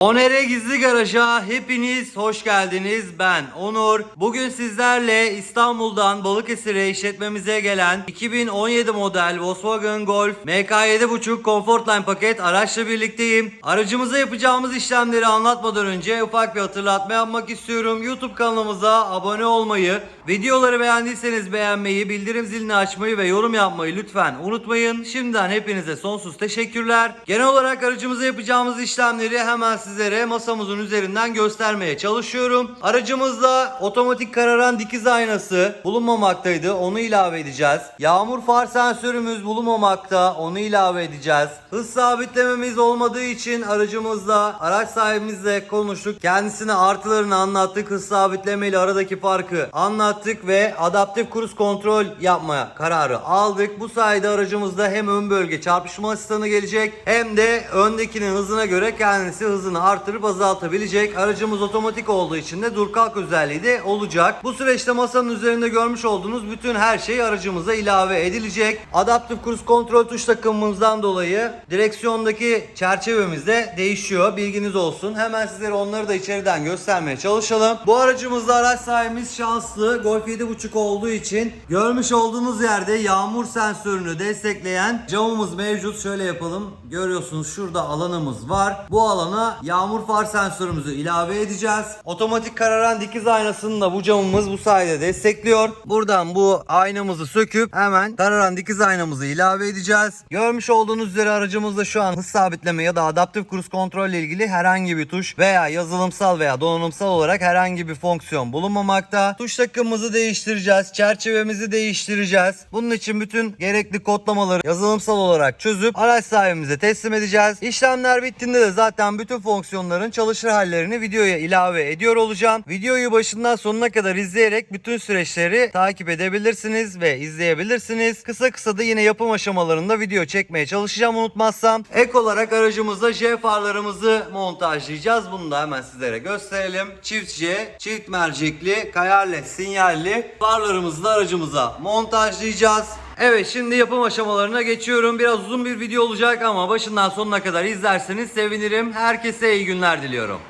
Onere Gizli Garaj'a hepiniz hoş geldiniz. Ben Onur. Bugün sizlerle İstanbul'dan Balıkesir'e işletmemize gelen 2017 model Volkswagen Golf MK7.5 Comfortline paket araçla birlikteyim. Aracımıza yapacağımız işlemleri anlatmadan önce ufak bir hatırlatma yapmak istiyorum. YouTube kanalımıza abone olmayı, videoları beğendiyseniz beğenmeyi, bildirim zilini açmayı ve yorum yapmayı lütfen unutmayın. Şimdiden hepinize sonsuz teşekkürler. Genel olarak aracımıza yapacağımız işlemleri hemen sizlere masamızın üzerinden göstermeye çalışıyorum. Aracımızda otomatik kararan dikiz aynası bulunmamaktaydı. Onu ilave edeceğiz. Yağmur far sensörümüz bulunmamakta. Onu ilave edeceğiz. Hız sabitlememiz olmadığı için aracımızda araç sahibimizle konuştuk. Kendisine artılarını anlattık. Hız sabitleme ile aradaki farkı anlattık ve adaptif kruz kontrol yapmaya kararı aldık. Bu sayede aracımızda hem ön bölge çarpışma asistanı gelecek hem de öndekinin hızına göre kendisi hızını artırıp azaltabilecek. Aracımız otomatik olduğu için de dur kalk özelliği de olacak. Bu süreçte masanın üzerinde görmüş olduğunuz bütün her şey aracımıza ilave edilecek. Adaptif kruz kontrol tuş takımımızdan dolayı direksiyondaki çerçevemiz de değişiyor. Bilginiz olsun. Hemen sizlere onları da içeriden göstermeye çalışalım. Bu aracımızda araç sahibimiz şanslı. Golf 7.5 olduğu için görmüş olduğunuz yerde yağmur sensörünü destekleyen camımız mevcut. Şöyle yapalım. Görüyorsunuz şurada alanımız var. Bu alana yağmur far sensörümüzü ilave edeceğiz. Otomatik kararan dikiz aynasını da bu camımız bu sayede destekliyor. Buradan bu aynamızı söküp hemen kararan dikiz aynamızı ilave edeceğiz. Görmüş olduğunuz üzere aracımızda şu an hız sabitleme ya da adaptif kruz kontrol ile ilgili herhangi bir tuş veya yazılımsal veya donanımsal olarak herhangi bir fonksiyon bulunmamakta. Tuş takımımızı değiştireceğiz. Çerçevemizi değiştireceğiz. Bunun için bütün gerekli kodlamaları yazılımsal olarak çözüp araç sahibimize teslim edeceğiz. İşlemler bittiğinde de zaten bütün fonksiyonların çalışır hallerini videoya ilave ediyor olacağım. Videoyu başından sonuna kadar izleyerek bütün süreçleri takip edebilirsiniz ve izleyebilirsiniz. Kısa kısa da yine yapım aşamalarında video çekmeye çalışacağım unutmazsam. Ek olarak aracımızda J farlarımızı montajlayacağız. Bunu da hemen sizlere gösterelim. Çift J, çift mercekli, kayarle, sinyalli farlarımızı da aracımıza montajlayacağız. Evet şimdi yapım aşamalarına geçiyorum. Biraz uzun bir video olacak ama başından sonuna kadar izlerseniz sevinirim. Herkese iyi günler diliyorum.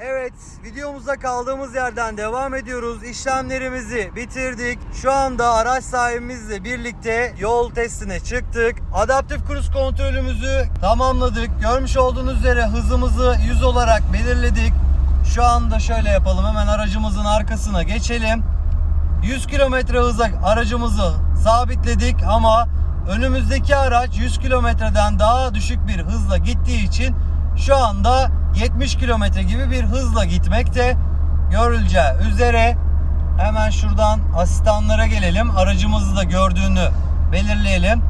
Evet videomuzda kaldığımız yerden devam ediyoruz. İşlemlerimizi bitirdik. Şu anda araç sahibimizle birlikte yol testine çıktık. Adaptif kruz kontrolümüzü tamamladık. Görmüş olduğunuz üzere hızımızı 100 olarak belirledik. Şu anda şöyle yapalım. Hemen aracımızın arkasına geçelim. 100 kilometre hıza aracımızı sabitledik ama önümüzdeki araç 100 kilometreden daha düşük bir hızla gittiği için şu anda 70 kilometre gibi bir hızla gitmekte. Görüleceği üzere hemen şuradan asistanlara gelelim. Aracımızı da gördüğünü belirleyelim.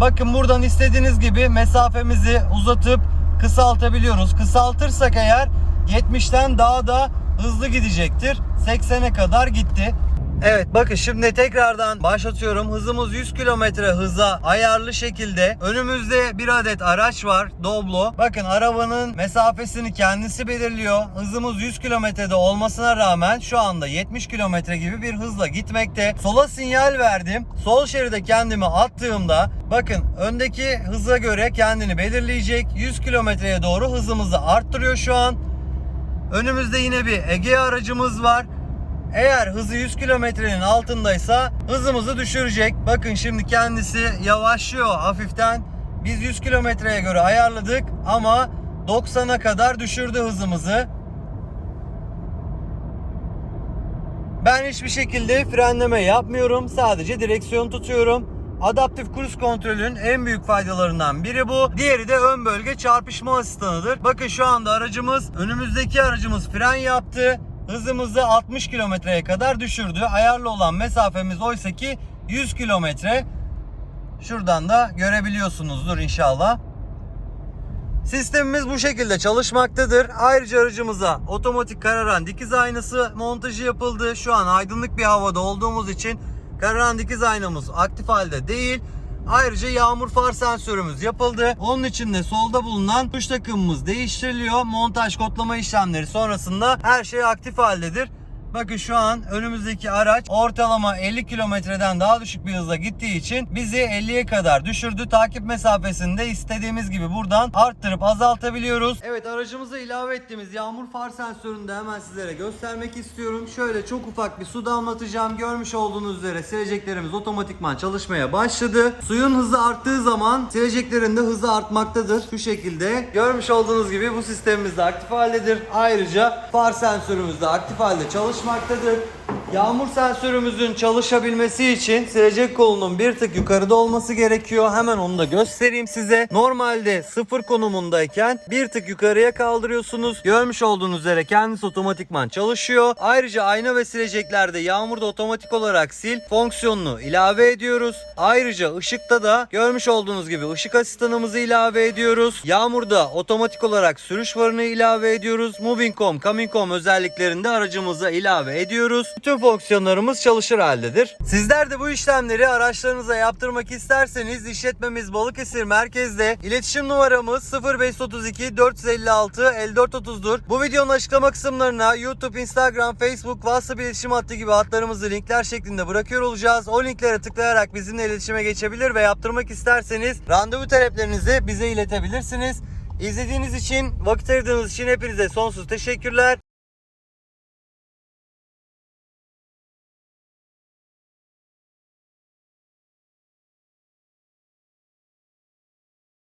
Bakın buradan istediğiniz gibi mesafemizi uzatıp kısaltabiliyoruz. Kısaltırsak eğer 70'ten daha da hızlı gidecektir. 80'e kadar gitti. Evet bakın şimdi tekrardan başlatıyorum. Hızımız 100 km hıza ayarlı şekilde. Önümüzde bir adet araç var. Doblo. Bakın arabanın mesafesini kendisi belirliyor. Hızımız 100 kilometrede olmasına rağmen şu anda 70 kilometre gibi bir hızla gitmekte. Sola sinyal verdim. Sol şeride kendimi attığımda bakın öndeki hıza göre kendini belirleyecek. 100 kilometreye doğru hızımızı arttırıyor şu an. Önümüzde yine bir Ege aracımız var. Eğer hızı 100 kilometrenin altındaysa hızımızı düşürecek. Bakın şimdi kendisi yavaşlıyor hafiften. Biz 100 kilometreye göre ayarladık ama 90'a kadar düşürdü hızımızı. Ben hiçbir şekilde frenleme yapmıyorum. Sadece direksiyon tutuyorum. Adaptif kruz kontrolün en büyük faydalarından biri bu. Diğeri de ön bölge çarpışma asistanıdır. Bakın şu anda aracımız, önümüzdeki aracımız fren yaptı. Hızımızı 60 kilometreye kadar düşürdü. Ayarlı olan mesafemiz oysa ki 100 kilometre. Şuradan da görebiliyorsunuzdur inşallah. Sistemimiz bu şekilde çalışmaktadır. Ayrıca aracımıza otomatik kararan dikiz aynası montajı yapıldı. Şu an aydınlık bir havada olduğumuz için kararan dikiz aynamız aktif halde değil. Ayrıca yağmur far sensörümüz yapıldı. Onun için de solda bulunan tuş takımımız değiştiriliyor. Montaj kodlama işlemleri sonrasında her şey aktif haldedir. Bakın şu an önümüzdeki araç ortalama 50 kilometreden daha düşük bir hızla gittiği için bizi 50'ye kadar düşürdü. Takip mesafesini de istediğimiz gibi buradan arttırıp azaltabiliyoruz. Evet aracımıza ilave ettiğimiz yağmur far sensörünü de hemen sizlere göstermek istiyorum. Şöyle çok ufak bir su damlatacağım. Görmüş olduğunuz üzere sileceklerimiz otomatikman çalışmaya başladı. Suyun hızı arttığı zaman sileceklerin de hızı artmaktadır. Şu şekilde. Görmüş olduğunuz gibi bu sistemimiz de aktif haldedir. Ayrıca far sensörümüz de aktif halde çalışmaktadır çalışmaktadır. Yağmur sensörümüzün çalışabilmesi için silecek kolunun bir tık yukarıda olması gerekiyor. Hemen onu da göstereyim size. Normalde sıfır konumundayken bir tık yukarıya kaldırıyorsunuz. Görmüş olduğunuz üzere kendisi otomatikman çalışıyor. Ayrıca ayna ve sileceklerde yağmurda otomatik olarak sil fonksiyonunu ilave ediyoruz. Ayrıca ışıkta da görmüş olduğunuz gibi ışık asistanımızı ilave ediyoruz. Yağmurda otomatik olarak sürüş farını ilave ediyoruz. Moving Home, Coming Home özelliklerini de aracımıza ilave ediyoruz. Bütün fonksiyonlarımız çalışır haldedir. Sizler de bu işlemleri araçlarınıza yaptırmak isterseniz işletmemiz Balıkesir merkezde. İletişim numaramız 0532 456 5430'dur. Bu videonun açıklama kısımlarına YouTube, Instagram, Facebook, WhatsApp iletişim hattı gibi hatlarımızı linkler şeklinde bırakıyor olacağız. O linklere tıklayarak bizimle iletişime geçebilir ve yaptırmak isterseniz randevu taleplerinizi bize iletebilirsiniz. İzlediğiniz için, vakit ayırdığınız için hepinize sonsuz teşekkürler.